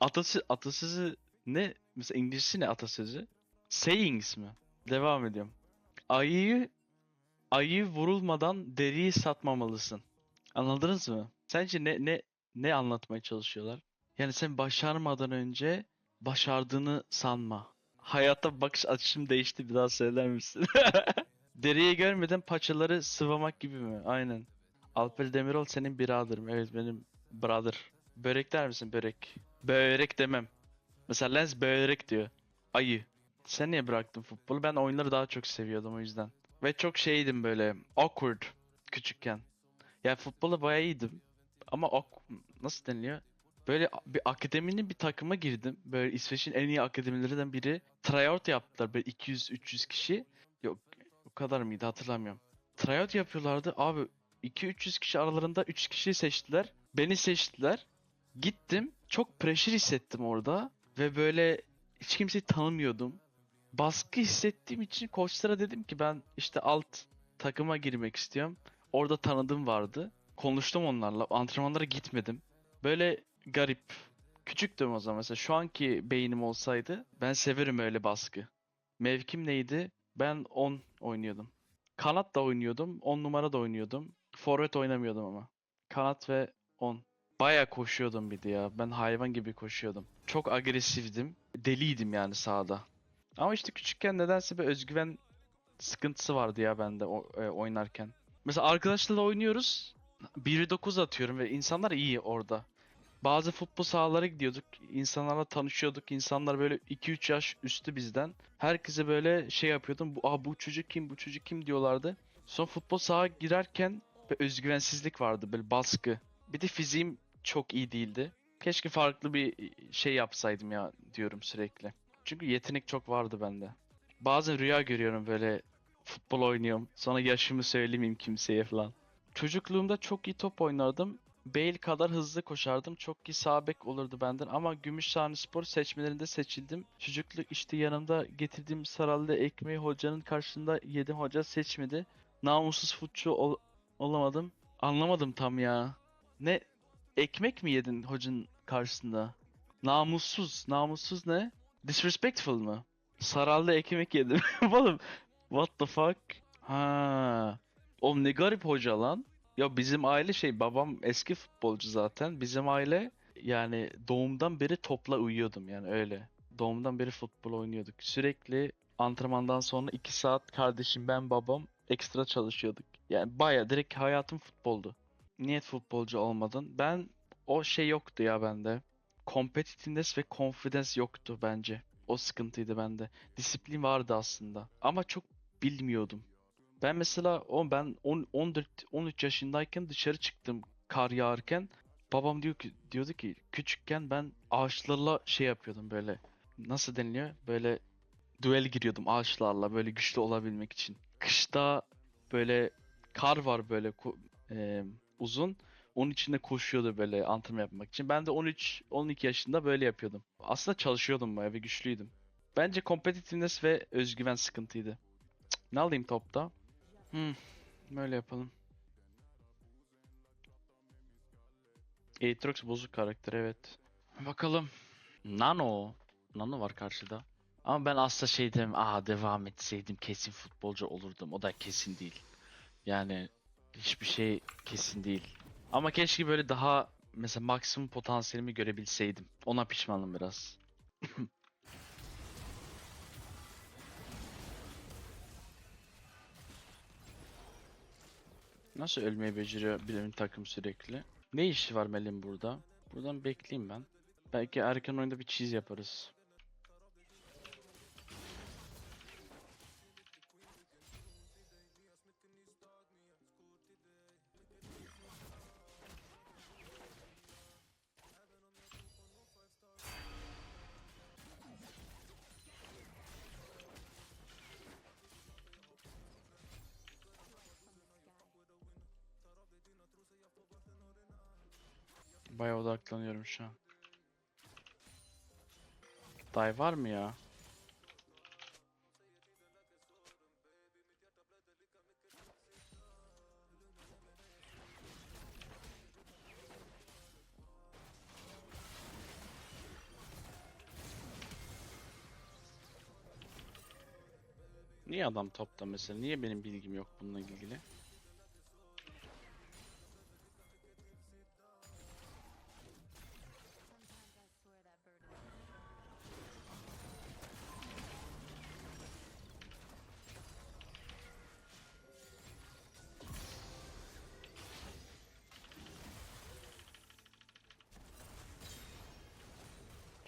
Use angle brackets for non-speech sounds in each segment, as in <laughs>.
Atası, atasözü ne? Mesela İngilizcesi ne atasözü? Sayings mi? Devam ediyorum. Ayıyı ayı vurulmadan deriyi satmamalısın. Anladınız mı? Sence ne ne ne anlatmaya çalışıyorlar? Yani sen başarmadan önce başardığını sanma. Hayata bakış açım değişti bir daha söyler misin? <laughs> Deriyi görmeden paçaları sıvamak gibi mi? Aynen. Alper Demirol senin biraderim. Evet benim brother. Börek der misin börek? Börek demem. Mesela Lens börek diyor. Ayı. Sen niye bıraktın futbolu? Ben oyunları daha çok seviyordum o yüzden. Ve çok şeydim böyle awkward küçükken. Yani futbola bayağı iyiydim. Ama nasıl deniliyor? Böyle bir akademinin bir takıma girdim. Böyle İsveç'in en iyi akademilerinden biri. Tryout yaptılar böyle 200-300 kişi. Yok o kadar mıydı hatırlamıyorum. Tryout yapıyorlardı. Abi 2-300 kişi aralarında 3 kişiyi seçtiler. Beni seçtiler. Gittim. Çok pressure hissettim orada. Ve böyle hiç kimseyi tanımıyordum. Baskı hissettiğim için koçlara dedim ki ben işte alt takıma girmek istiyorum. Orada tanıdığım vardı. Konuştum onlarla. Antrenmanlara gitmedim. Böyle garip. Küçüktüm o zaman. Mesela şu anki beynim olsaydı ben severim öyle baskı. Mevkim neydi? Ben 10 oynuyordum. Kanat da oynuyordum. 10 numara da oynuyordum. Forvet oynamıyordum ama. Kanat ve 10. Baya koşuyordum bir de ya. Ben hayvan gibi koşuyordum. Çok agresiftim. Deliydim yani sahada. Ama işte küçükken nedense bir özgüven sıkıntısı vardı ya bende o, e, oynarken. Mesela arkadaşlarla oynuyoruz. 1'e 9 atıyorum ve insanlar iyi orada. Bazı futbol sahalara gidiyorduk. insanlarla tanışıyorduk. İnsanlar böyle 2-3 yaş üstü bizden. Herkese böyle şey yapıyordum. Bu, Aa, bu çocuk kim, bu çocuk kim diyorlardı. Son futbol saha girerken bir özgüvensizlik vardı. Böyle baskı. Bir de fiziğim çok iyi değildi. Keşke farklı bir şey yapsaydım ya diyorum sürekli. Çünkü yetenek çok vardı bende. Bazen rüya görüyorum böyle futbol oynuyorum. Sonra yaşımı söylemeyeyim kimseye falan. Çocukluğumda çok iyi top oynardım. Bale kadar hızlı koşardım. Çok iyi sağ bek olurdu benden ama Gümüşhane Spor seçmelerinde seçildim. Çocukluk işte yanımda getirdiğim sarallı ekmeği hocanın karşısında yedim. Hoca seçmedi. Namussuz futçu ol- olamadım. Anlamadım tam ya. Ne? Ekmek mi yedin hocanın karşısında? Namussuz. Namussuz ne? Disrespectful mı? Sarallı ekmek yedim. <laughs> Oğlum what the fuck? Ha. Oğlum ne garip hoca lan. Ya bizim aile şey babam eski futbolcu zaten. Bizim aile yani doğumdan beri topla uyuyordum yani öyle. Doğumdan beri futbol oynuyorduk. Sürekli antrenmandan sonra 2 saat kardeşim ben babam ekstra çalışıyorduk. Yani baya direkt hayatım futboldu. Niye futbolcu olmadın? Ben o şey yoktu ya bende. Competitiveness ve confidence yoktu bence. O sıkıntıydı bende. Disiplin vardı aslında. Ama çok bilmiyordum. Ben mesela o ben 10 14 13 yaşındayken dışarı çıktım kar yağarken babam diyor ki diyordu ki küçükken ben ağaçlarla şey yapıyordum böyle nasıl deniliyor? Böyle duel giriyordum ağaçlarla böyle güçlü olabilmek için. Kışta böyle kar var böyle e, uzun. Onun içinde koşuyordu böyle antrenman yapmak için. Ben de 13 12 yaşında böyle yapıyordum. Aslında çalışıyordum bayağı ve güçlüydüm. Bence competitiveness ve özgüven sıkıntıydı. Ne alayım topta? Hmm, böyle yapalım. Aatrox bozuk karakter evet. Bakalım. Nano. Nano var karşıda. Ama ben aslında şey demem. Aa devam etseydim kesin futbolcu olurdum. O da kesin değil. Yani hiçbir şey kesin değil. Ama keşke böyle daha mesela maksimum potansiyelimi görebilseydim. Ona pişmanım biraz. <laughs> Nasıl ölmeyi beceriyor bilemin takım sürekli? Ne işi var Melin burada? Buradan bekleyeyim ben. Belki erken oyunda bir cheese yaparız. Baya odaklanıyorum şu an. Day var mı ya? Niye adam topta mesela? Niye benim bilgim yok bununla ilgili?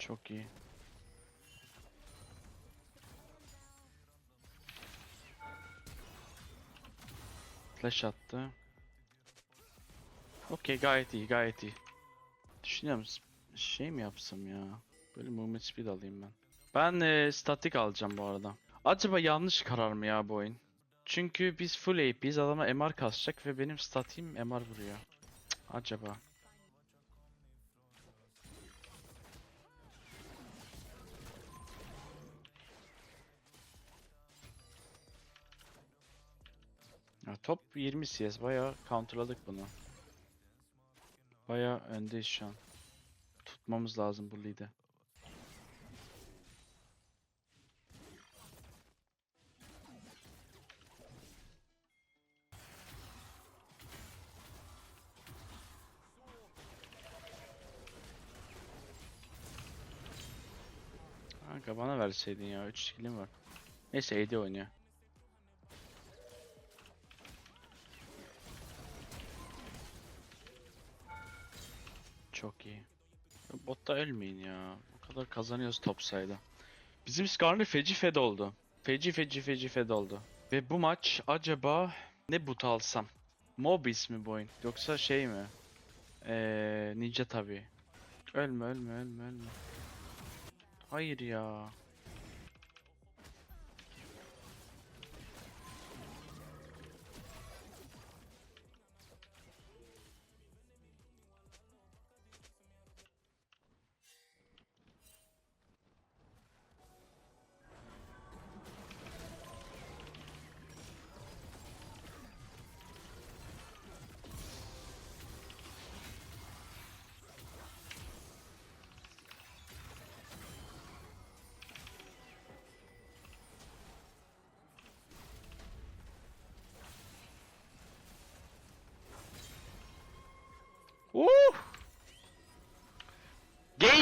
Çok iyi. Flash attı. Okey gayet iyi gayet iyi. Düşünüyorum şey mi yapsam ya? Böyle movement speed alayım ben. Ben eee, statik alacağım bu arada. Acaba yanlış karar mı ya bu oyun? Çünkü biz full AP'yiz adama MR kasacak ve benim statiğim MR vuruyor. Cık, acaba. Ya top 20 CS bayağı counterladık bunu. Bayağı öndeyiz şu an. Tutmamız lazım bu lead'i. Kanka bana verseydin ya 3 skill'im var. Neyse AD oynuyor. Botta ölmeyin ya. O kadar kazanıyoruz top sayıda. Bizim Skarner feci fed oldu. Feci feci feci fed oldu. Ve bu maç acaba ne boot alsam? Mobis mi bu oyun? Yoksa şey mi? Eee Ninja tabi. Ölme ölme ölme ölme. Hayır ya.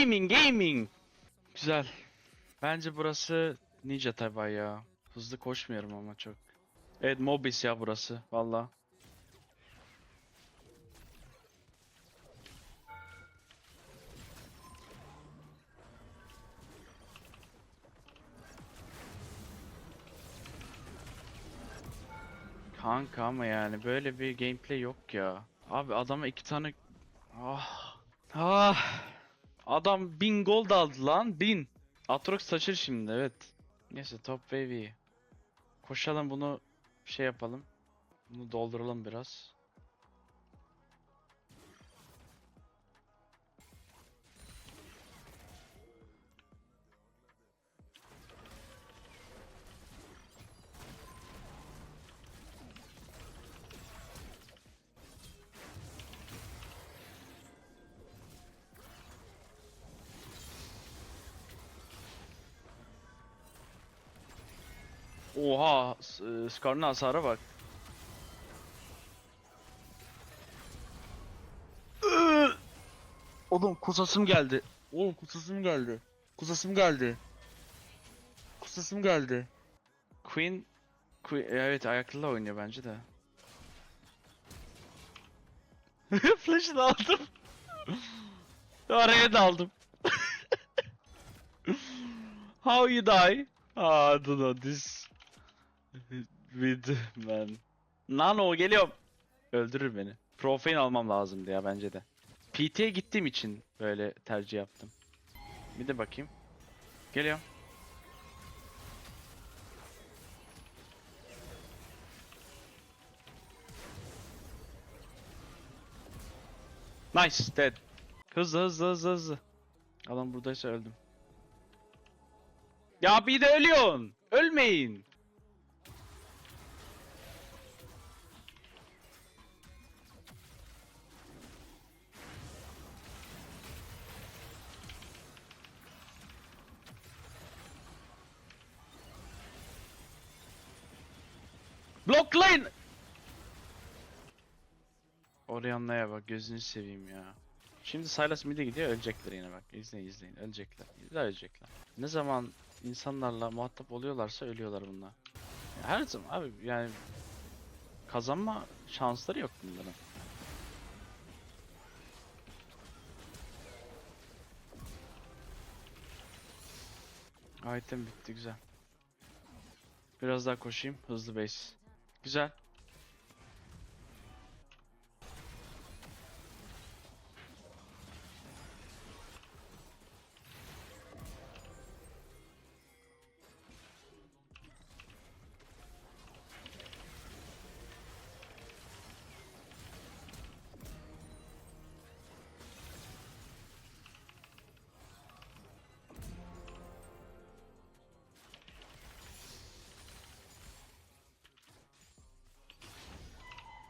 Gaming, gaming. Güzel. Bence burası Ninja tabi ya. Hızlı koşmuyorum ama çok. Evet Mobis ya burası valla. Kanka ama yani böyle bir gameplay yok ya. Abi adama iki tane... Ah. Ah. Adam bin gold aldı lan bin. Atrox taşır şimdi evet. Neyse top wave iyi. Koşalım bunu şey yapalım. Bunu dolduralım biraz. Oha, e, Skar'ın hasara bak. Oğlum kusasım geldi. Oğlum kusasım geldi. Kusasım geldi. Kusasım geldi. Queen, Queen evet ayaklıla oynuyor bence de. <laughs> Flash'ını aldım. <laughs> Araya daldım. <laughs> How you die? Ah, I don't know this. <laughs> With man. Nano geliyorum. Öldürür beni. Profane almam lazımdı ya bence de. PT'ye gittiğim için böyle tercih yaptım. Bir de bakayım. Geliyorum. Nice, dead. Hızlı hızlı hızlı hızlı. Adam buradaysa öldüm. Ya bir de ölüyorsun. Ölmeyin. Blocklayın! Orianna'ya bak gözünü seveyim ya. Şimdi Sylas mid'e gidiyor ölecekler yine bak. İzleyin izleyin ölecekler. İzle ölecekler. Ne zaman insanlarla muhatap oluyorlarsa ölüyorlar bunlar. Her zaman abi yani kazanma şansları yok bunların. Item bitti güzel. Biraz daha koşayım hızlı base. Güzel.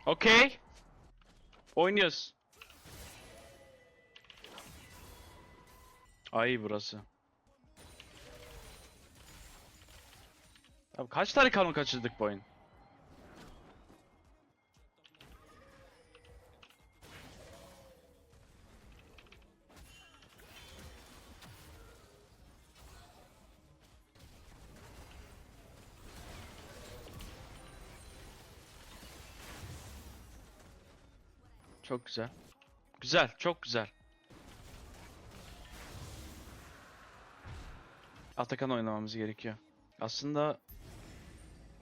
Okey. Oynuyoruz. Ay burası. Abi kaç tane kanun kaçırdık bu oyun? Çok güzel. Güzel, çok güzel. Atakan oynamamız gerekiyor. Aslında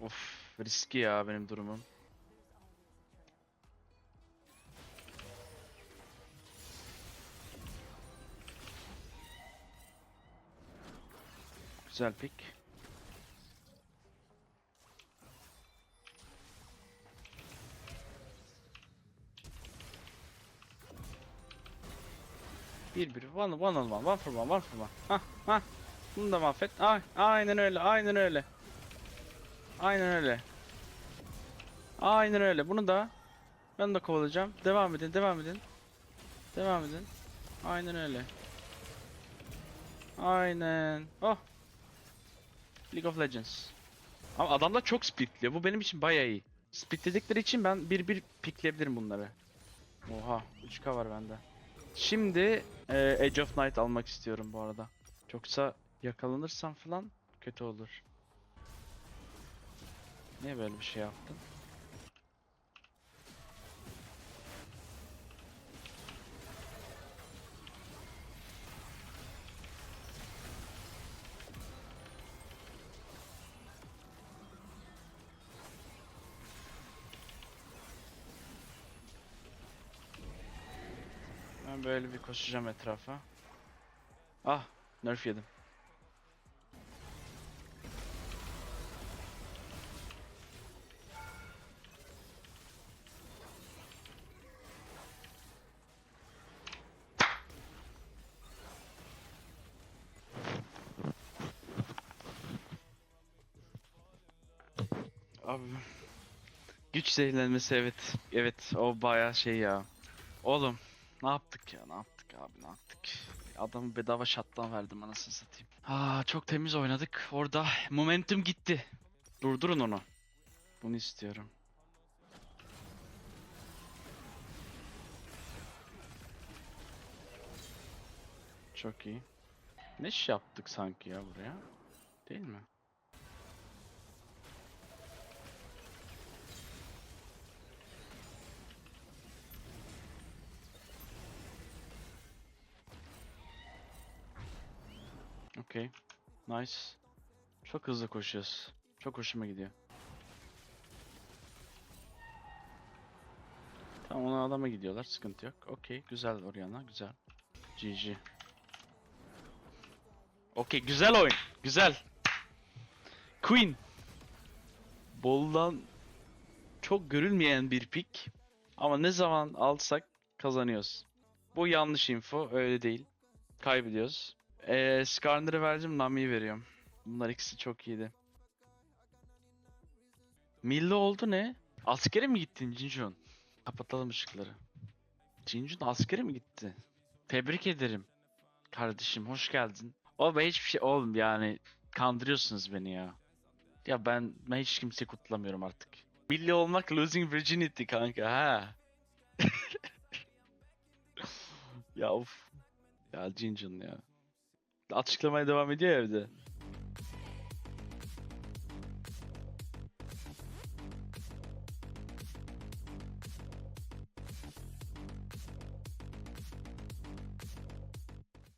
Of, riski ya benim durumum. Güzel pick. Bir bir one one on one one for one one for one. Hah hah. Bunu da mahvet. Ay, aynen öyle aynen öyle. Aynen öyle. Aynen öyle. Bunu da ben de kovalayacağım. Devam edin, devam edin. Devam edin. Aynen öyle. Aynen. Oh. League of Legends. Ama adamlar çok splitliyor. Bu benim için bayağı iyi. Splitledikleri için ben bir bir pickleyebilirim bunları. Oha, 3k var bende. Şimdi e, Edge of Night almak istiyorum bu arada. Yoksa yakalanırsam falan kötü olur. Niye böyle bir şey yaptın? Ben böyle bir koşacağım etrafa. Ah, nerf yedim. Abi güç zehirlenmesi evet. Evet o baya şey ya. Oğlum ne yaptık ya ne yaptık abi ne yaptık. Adamı bedava shot'tan verdim anasını satayım. Aa çok temiz oynadık. Orada momentum gitti. Durdurun onu. Bunu istiyorum. Çok iyi. Ne iş yaptık sanki ya buraya? Değil mi? Okey. Nice. Çok hızlı koşuyoruz. Çok hoşuma gidiyor. Tamam ona adama gidiyorlar. Sıkıntı yok. Okey. Güzel Oriana. Güzel. GG. Okey. Güzel oyun. Güzel. Queen. Boldan çok görülmeyen bir pick. Ama ne zaman alsak kazanıyoruz. Bu yanlış info. Öyle değil. Kaybediyoruz. Eee Skarner'ı vereceğim, Nami'yi veriyorum. Bunlar ikisi çok iyiydi. Milli oldu ne? Askere mi gittin Jinjun? Kapatalım ışıkları. Jinjun askere mi gitti? Tebrik ederim. Kardeşim hoş geldin. O ben hiçbir şey oğlum yani kandırıyorsunuz beni ya. Ya ben ben hiç kimseyi kutlamıyorum artık. Milli olmak losing virginity kanka ha. <laughs> ya of. Ya Cincin ya. Açıklamaya devam ediyor ya evde.